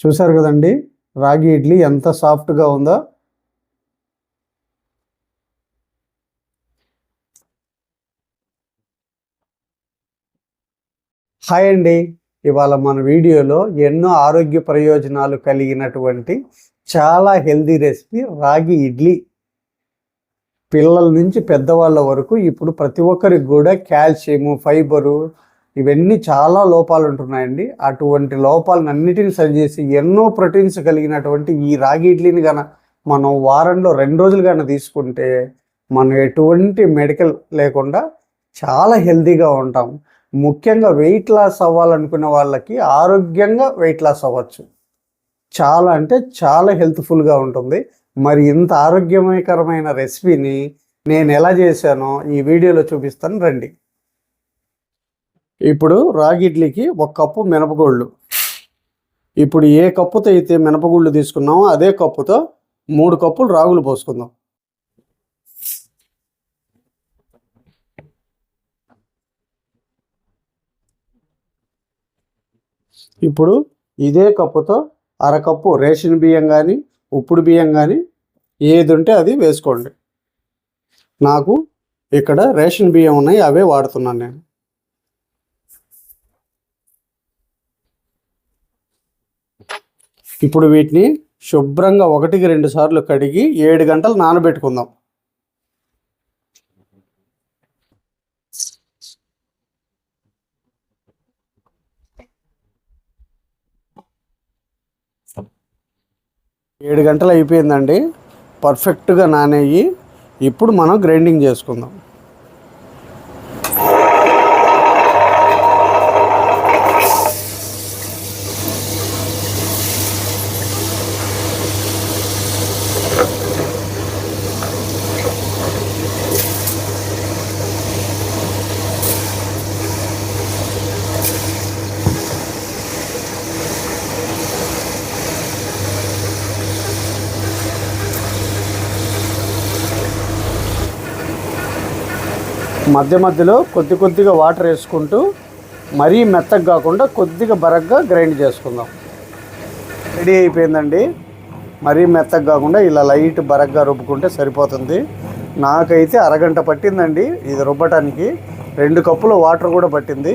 చూసారు కదండి? రాగి ఇడ్లీ ఎంత సాఫ్ట్గా ఉందో. హాయ్ అండి. ఇవాళ మన వీడియోలో ఎన్నో ఆరోగ్య ప్రయోజనాలు కలిగినటువంటి చాలా హెల్దీ రెసిపీ రాగి ఇడ్లీ. పిల్లల నుంచి పెద్దవాళ్ళ వరకు ఇప్పుడు ప్రతి ఒక్కరికి కూడా కాల్షియము ఫైబరు ఇవన్నీ చాలా లోపాలు ఉంటున్నాయండి అటువంటి లోపాలను అన్నిటిని సరిచేసి ఎన్నో ప్రోటీన్స్ కలిగినటువంటి ఈ రాగి ఇడ్లీని కన మనం వారంలో రెండు రోజులు కన్నా తీసుకుంటే మనం ఎటువంటి మెడికల్ లేకుండా చాలా హెల్తీగా ఉంటాం. ముఖ్యంగా వెయిట్ లాస్ అవ్వాలనుకునే వాళ్ళకి ఆరోగ్యంగా వెయిట్ లాస్ అవ్వచ్చు. చాలా అంటే చాలా హెల్త్ఫుల్గా ఉంటుంది. మరి ఇంత ఆరోగ్యకరమైన రెసిపీని నేను ఎలా చేశానో ఈ వీడియోలో చూపిస్తాను. రండి. ఇప్పుడు రాగి ఇడ్లీకి ఒక కప్పు మినపగుళ్ళు. ఇప్పుడు ఏ కప్పుతో అయితే మినపగుళ్ళు తీసుకున్నామో అదే కప్పుతో మూడు కప్పులు రాగులు పోసుకుందాం. ఇప్పుడు ఇదే కప్పుతో అరకప్పు రేషన్ బియ్యం కానీ ఉప్పుడు బియ్యం కానీ ఏది ఉంటే అది వేసుకోండి. నాకు ఇక్కడ రేషన్ బియ్యం ఉన్నాయి అవే వాడుతున్నాను నేను. ఇప్పుడు వీటిని శుభ్రంగా ఒకటికి రెండు సార్లు కడిగి ఏడు గంటలు నానబెట్టుకుందాం. ఏడు గంటలు అయిపోయిందండి. పర్ఫెక్ట్గా నానేయి. ఇప్పుడు మనం గ్రైండింగ్ చేసుకుందాం. మధ్య మధ్యలో కొద్ది కొద్దిగా వాటర్ వేసుకుంటూ మరీ మెత్తగా కాకుండా కొద్దిగా బరగ్గా గ్రైండ్ చేసుకుందాం. రెడీ అయిపోయిందండి. మరీ మెత్తగా కాకుండా ఇలా లైట్ బరగ్గా రుబ్బుకుంటే సరిపోతుంది. నాకైతే అరగంట పట్టిందండి ఇది రుబ్బటానికి. రెండు కప్పుల వాటర్ కూడా పట్టింది.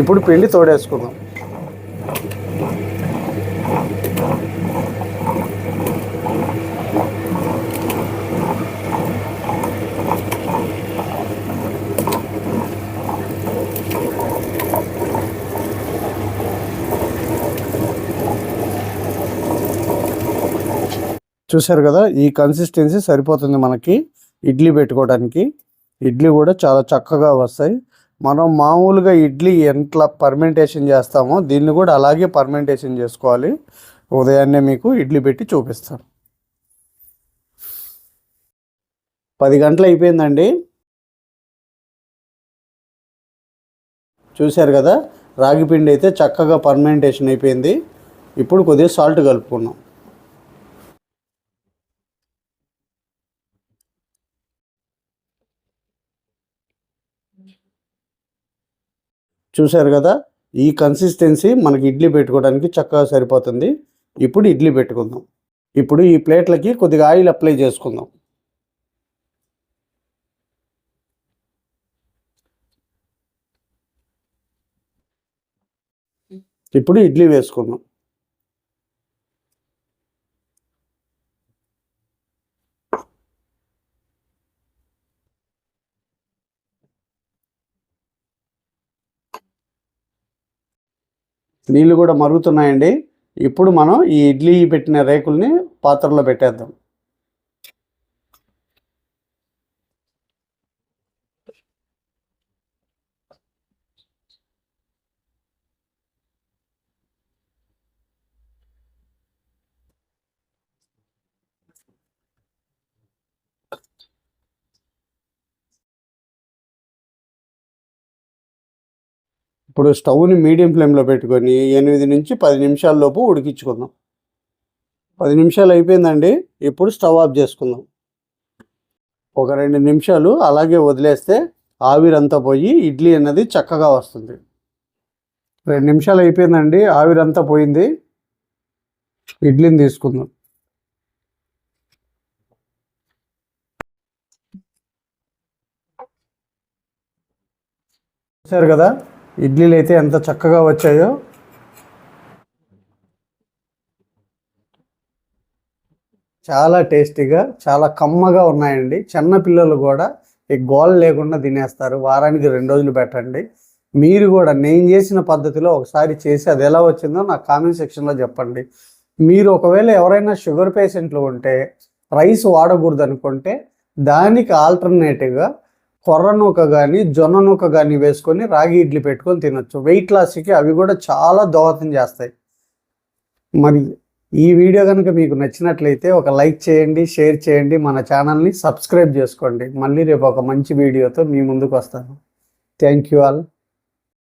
ఇప్పుడు పిండి తోడేసుకుందాం. చూశారు కదా ఈ కన్సిస్టెన్సీ సరిపోతుంది మనకి ఇడ్లీ పెట్టుకోవడానికి. ఇడ్లీ కూడా చాలా చక్కగా వస్తాయి. మనం మామూలుగా ఇడ్లీ ఎట్లా పర్మెంటేషన్ చేస్తామో దీన్ని కూడా అలాగే పర్మెంటేషన్ చేసుకోవాలి. ఉదయాన్నే మీకు ఇడ్లీ పెట్టి చూపిస్తాను. పది గంటలు అయిపోయిందండి. చూశారు కదా రాగి పిండి అయితే చక్కగా పర్మెంటేషన్ అయిపోయింది. ఇప్పుడు కొద్దిగా సాల్ట్ కలుపుకున్నాం చూశారు కదా ఈ కన్సిస్టెన్సీ మనకి ఇడ్లీ పెట్టుకోవడానికి చక్కగా సరిపోతుంది. ఇప్పుడు ఇడ్లీ పెట్టుకుందాం. ఇప్పుడు ఈ ప్లేట్లకి కొద్దిగా ఆయిల్ అప్లై చేసుకుందాం. ఇప్పుడు ఇడ్లీ వేసుకుందాం. నీళ్ళు కూడా మరుగుతున్నాయండి. ఇప్పుడు మనం ఈ ఇడ్లీ పెట్టిన రేకుల్ని పాత్రలో పెట్టేద్దాం. ఇప్పుడు స్టవ్ని మీడియం ఫ్లేమ్లో పెట్టుకొని ఎనిమిది నుంచి పది నిమిషాల లోపు ఉడికించుకుందాం. పది నిమిషాలు అయిపోయిందండి. ఇప్పుడు స్టవ్ ఆఫ్ చేసుకుందాం. ఒక రెండు నిమిషాలు అలాగే వదిలేస్తే ఆవిరంతా పోయి ఇడ్లీ అన్నది చక్కగా వస్తుంది. రెండు నిమిషాలు అయిపోయిందండి. ఆవిరంతా పోయింది. ఇడ్లీని తీసుకుందాం. చూసారు కదా? ఇడ్లీలు అయితే ఎంత చక్కగా వచ్చాయో. చాలా టేస్టీగా చాలా కమ్మగా ఉన్నాయండి. చిన్న పిల్లలు కూడా ఈ గోల లేకుండా తినేస్తారు. వారానికి రెండు రోజులు పెట్టండి. మీరు కూడా నేను చేసిన పద్ధతిలో ఒకసారి చేసి అది ఎలా వచ్చిందో నాకు కామెంట్ సెక్షన్లో చెప్పండి. మీరు ఒకవేళ ఎవరైనా షుగర్ పేషెంట్లు ఉంటే రైస్ వాడకూడదు అనుకుంటే దానికి ఆల్టర్నేటివ్గా కొర్ర నూక కానీ జొన్న నూక కానీ వేసుకొని రాగి ఇడ్లీ పెట్టుకొని తినొచ్చు. వెయిట్ లాస్కి అవి కూడా చాలా దోహదం చేస్తాయి. మరి ఈ వీడియో కనుక మీకు నచ్చినట్లయితే ఒక లైక్ చేయండి షేర్ చేయండి మన ఛానల్ని సబ్స్క్రైబ్ చేసుకోండి. మళ్ళీ రేపు ఒక మంచి వీడియోతో మీ ముందుకు వస్తాను. Thank you all